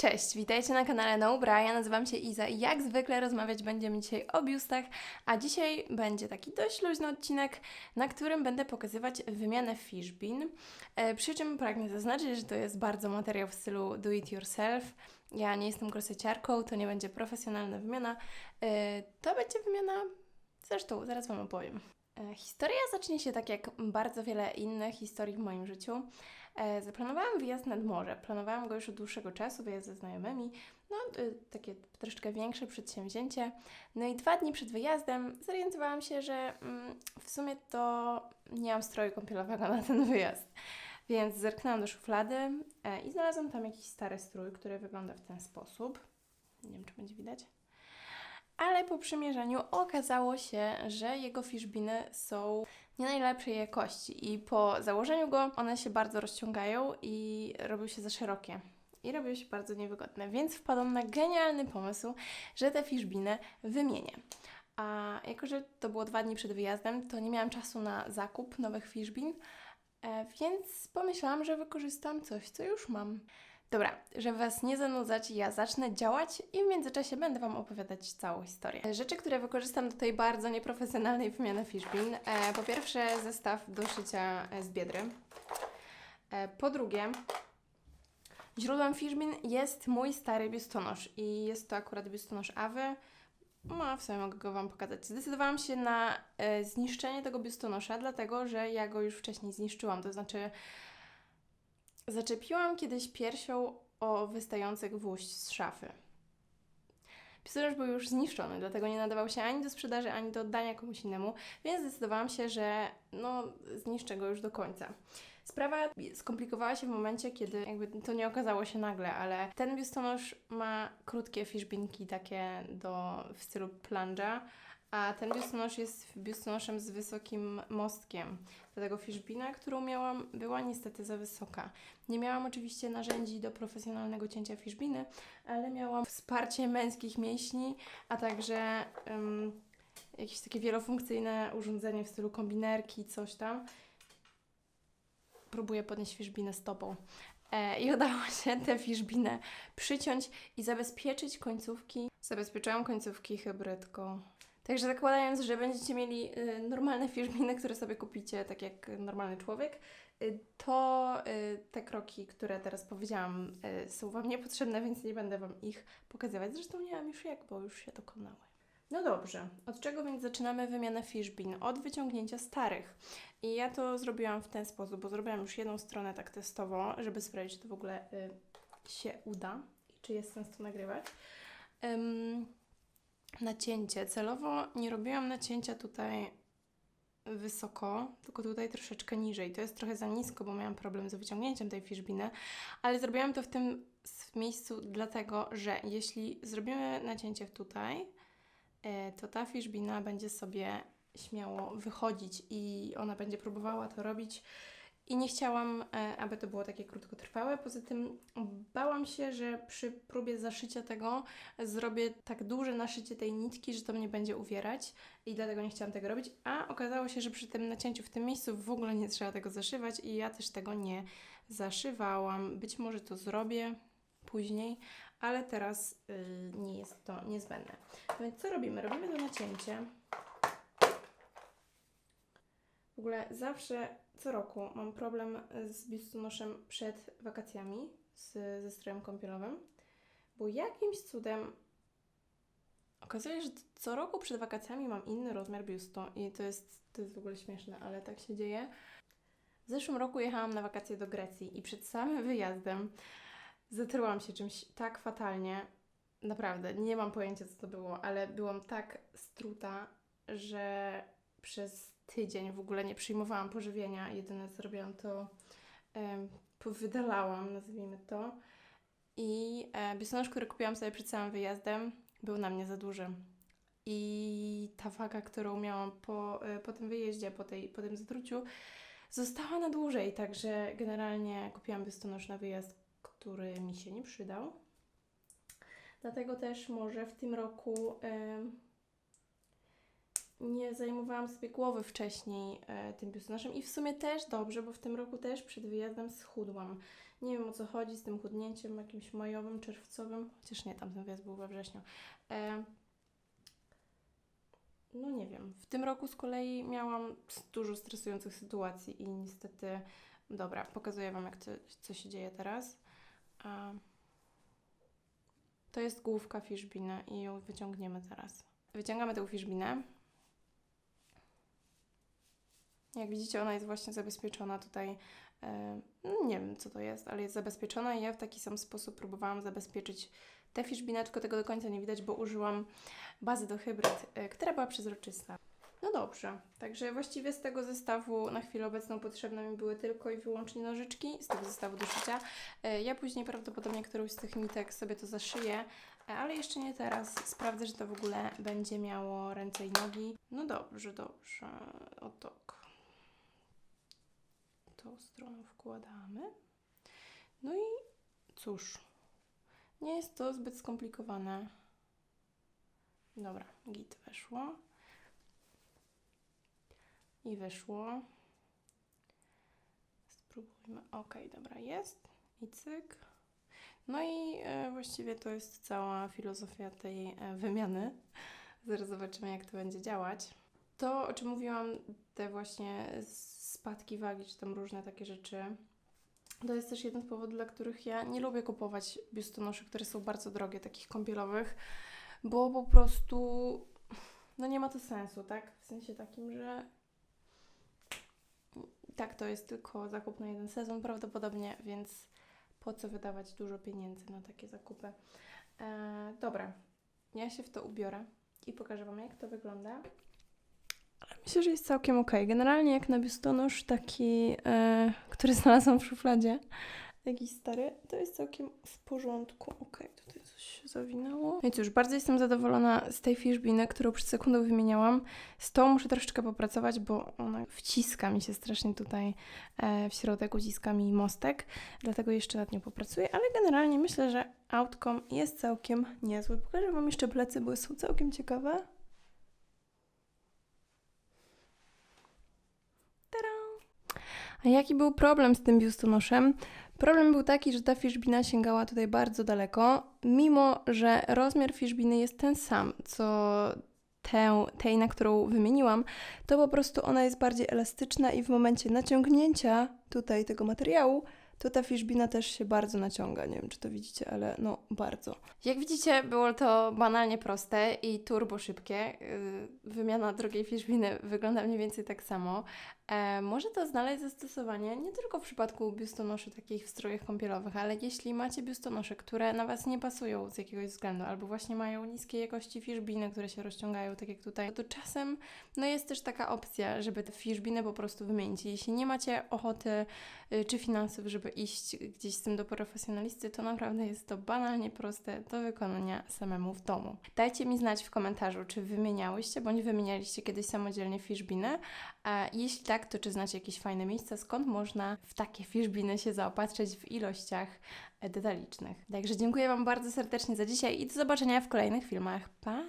Cześć, witajcie na kanale No Ubra. Ja nazywam się Iza i jak zwykle rozmawiać będziemy dzisiaj o biustach, a dzisiaj będzie taki dość luźny odcinek, na którym będę pokazywać wymianę fishbin. E, przy czym pragnę zaznaczyć, że to jest bardzo materiał w stylu do it yourself. Ja nie jestem kroseciarką, to nie będzie profesjonalna wymiana. E, to będzie wymiana, zresztą zaraz Wam opowiem. E, Historia zacznie się tak jak bardzo wiele innych historii w moim życiu. E, Zaplanowałam wyjazd nad morze. Planowałam go już od dłuższego czasu, wyjazd ze znajomymi. No, y, takie troszeczkę większe przedsięwzięcie. No i dwa dni przed wyjazdem zorientowałam się, że mm, w sumie to nie mam stroju kąpielowego na ten wyjazd. Więc zerknęłam do szuflady e, i znalazłam tam jakiś stary strój, który wygląda w ten sposób. Nie wiem, czy będzie widać. Po przymierzeniu okazało się, że jego fiszbiny są nie najlepszej jakości i po założeniu go one się bardzo rozciągają i robią się za szerokie. I robią się bardzo niewygodne, więc wpadłam na genialny pomysł, że te fiszbiny wymienię. A jako, że to było dwa dni przed wyjazdem, to nie miałam czasu na zakup nowych fiszbin, e, więc pomyślałam, że wykorzystam coś, co już mam. Dobra, żeby Was nie zanudzać, ja zacznę działać i w międzyczasie będę Wam opowiadać całą historię. Rzeczy, które wykorzystam do tej bardzo nieprofesjonalnej wymiany fishbin. E, po pierwsze zestaw do szycia e, z biedry. E, po drugie źródłem fishbin jest mój stary biustonosz i jest to akurat biustonosz Awy. No, w sumie mogę go Wam pokazać. Zdecydowałam się na zniszczenie tego biustonosza, dlatego że ja go już wcześniej zniszczyłam, to znaczy Zaczepiłam kiedyś piersią o wystający gwóźdź z szafy. Pistolet był już zniszczony, dlatego nie nadawał się ani do sprzedaży, ani do oddania komuś innemu, więc zdecydowałam się, że no, zniszczę go już do końca. Sprawa skomplikowała się w momencie, kiedy jakby to nie okazało się nagle, ale ten biustonosz ma krótkie fiszbinki takie do, w stylu plunge'a, a ten biustonosz jest biustonoszem z wysokim mostkiem. Dlatego fiszbina, którą miałam, była niestety za wysoka. Nie miałam oczywiście narzędzi do profesjonalnego cięcia fiszbiny, ale miałam wsparcie męskich mięśni, a także um, jakieś takie wielofunkcyjne urządzenie w stylu kombinerki, coś tam. Próbuję podnieść fiszbinę stopą. E, I udało się tę fiszbinę przyciąć i zabezpieczyć końcówki. Zabezpieczyłam końcówki hybrydką. Także zakładając, że będziecie mieli y, normalne fiszbiny, które sobie kupicie, tak jak normalny człowiek, y, to y, te kroki, które teraz powiedziałam, są Wam niepotrzebne, więc nie będę Wam ich pokazywać. Zresztą nie mam już jak, bo już się dokonały. No dobrze, od czego więc zaczynamy wymianę fiszbin? Od wyciągnięcia starych. I ja to zrobiłam w ten sposób, bo zrobiłam już jedną stronę tak testowo, żeby sprawdzić, czy to w ogóle się uda i czy jest sens to nagrywać. Nacięcie. Celowo nie robiłam nacięcia tutaj wysoko, tylko tutaj troszeczkę niżej. To jest trochę za nisko, bo miałam problem z wyciągnięciem tej fiszbiny, ale zrobiłam to w tym miejscu dlatego, że jeśli zrobimy nacięcie tutaj, e, to ta fiszbina będzie sobie śmiało wychodzić i ona będzie próbowała to robić i nie chciałam, e, aby to było takie krótkotrwałe. Poza tym bałam się, że przy próbie zaszycia tego zrobię tak duże naszycie tej nitki, że to mnie będzie uwierać i dlatego nie chciałam tego robić. A okazało się, że przy tym nacięciu w tym miejscu w ogóle nie trzeba tego zaszywać i ja też tego nie zaszywałam. Być może to zrobię później, ale teraz y, nie jest to niezbędne. No więc co robimy? Robimy to nacięcie. W ogóle zawsze, co roku mam problem z biustonoszem przed wakacjami z, ze strojem kąpielowym, bo jakimś cudem okazuje się, że co roku przed wakacjami mam inny rozmiar biustu i to jest, to jest w ogóle śmieszne, ale tak się dzieje. W zeszłym roku jechałam na wakacje do Grecji i przed samym wyjazdem zatrułam się czymś tak fatalnie, naprawdę, nie mam pojęcia co to było, ale byłam tak struta, że przez tydzień w ogóle nie przyjmowałam pożywienia. Jedyne co robiłam to em, wydalałam, nazwijmy to. I e, biustonosz, który kupiłam sobie przed całym wyjazdem, był na mnie za duży. I ta waga, którą miałam po, e, po tym wyjeździe, po, tej, po tym zatruciu, została na dłużej. Także generalnie kupiłam biustonosz na wyjazd, który mi się nie przydał. Dlatego też może w tym roku em, nie zajmowałam sobie głowy wcześniej e, tym biustonoszem i w sumie też dobrze, bo w tym roku też przed wyjazdem schudłam. Nie wiem o co chodzi z tym chudnięciem jakimś majowym, czerwcowym, chociaż nie, tam ten wyjazd był we wrześniu. E, no nie wiem. W tym roku z kolei miałam dużo stresujących sytuacji i niestety, dobra, pokazuję Wam jak to, co się dzieje teraz. A, to jest główka fiszbiny i ją wyciągniemy teraz. Wyciągamy tę fiszbinę. Jak widzicie, ona jest właśnie zabezpieczona tutaj. nie wiem, co to jest, ale jest zabezpieczona i ja w taki sam sposób próbowałam zabezpieczyć tę fiszbinę, tylko tego do końca nie widać, bo użyłam bazy do hybryd, e, która była przezroczysta. No dobrze, także właściwie z tego zestawu na chwilę obecną potrzebne mi były tylko i wyłącznie nożyczki z tego zestawu do szycia. E, Ja później prawdopodobnie którąś z tych nitek sobie to zaszyję, e, ale jeszcze nie teraz. Sprawdzę, że to w ogóle będzie miało ręce i nogi. No dobrze, dobrze. O tak. Tą stronę wkładamy. No i cóż, nie jest to zbyt skomplikowane. Dobra, git weszło. I wyszło. Spróbujmy. Ok, dobra, jest. I cyk. No i e, właściwie to jest cała filozofia tej e, wymiany. Zaraz zobaczymy, jak to będzie działać. To, o czym mówiłam, te właśnie spadki wagi, czy tam różne takie rzeczy, to jest też jeden z powodów, dla których ja nie lubię kupować biustonoszy, które są bardzo drogie, takich kąpielowych, bo po prostu no nie ma to sensu, tak? W sensie takim, że tak, to jest tylko zakup na jeden sezon prawdopodobnie, więc po co wydawać dużo pieniędzy na takie zakupy? E, dobra, ja się w to ubiorę i pokażę Wam, jak to wygląda. Myślę, że jest całkiem ok. Generalnie jak na biustonosz taki, e, który znalazłam w szufladzie, jakiś stary, to jest całkiem w porządku. Ok, tutaj coś się zawinęło. No i cóż, bardzo jestem zadowolona z tej fiszbiny, którą przed sekundą wymieniałam. Z tą muszę troszeczkę popracować, bo ona wciska mi się strasznie tutaj e, w środek, uciska mi mostek, dlatego jeszcze nad nią popracuję, ale generalnie myślę, że outcome jest całkiem niezły. Pokażę Wam jeszcze plecy, bo są całkiem ciekawe. A jaki był problem z tym biustonoszem? Problem był taki, że ta fiszbina sięgała tutaj bardzo daleko, mimo że rozmiar fiszbiny jest ten sam, co tę, tej, na którą wymieniłam, to po prostu ona jest bardziej elastyczna i w momencie naciągnięcia tutaj tego materiału, to ta fiszbina też się bardzo naciąga. Nie wiem, czy to widzicie, ale no bardzo. Jak widzicie, było to banalnie proste i turbo szybkie. Wymiana drugiej fiszbiny wygląda mniej więcej tak samo. E, może to znaleźć zastosowanie nie tylko w przypadku biustonoszy takich w strojach kąpielowych, ale jeśli macie biustonosze, które na Was nie pasują z jakiegoś względu, albo właśnie mają niskie jakości fiszbiny, które się rozciągają, tak jak tutaj, to czasem no jest też taka opcja, żeby te fiszbiny po prostu wymienić. Jeśli nie macie ochoty y, czy finansów, żeby iść gdzieś z tym do profesjonalisty, to naprawdę jest to banalnie proste do wykonania samemu w domu. Dajcie mi znać w komentarzu, czy wymieniałyście bądź wymienialiście kiedyś samodzielnie fiszbiny, a jeśli tak, to czy znacie jakieś fajne miejsca, skąd można w takie fiszbiny się zaopatrzyć w ilościach e, detalicznych. Także dziękuję Wam bardzo serdecznie za dzisiaj i do zobaczenia w kolejnych filmach. Pa!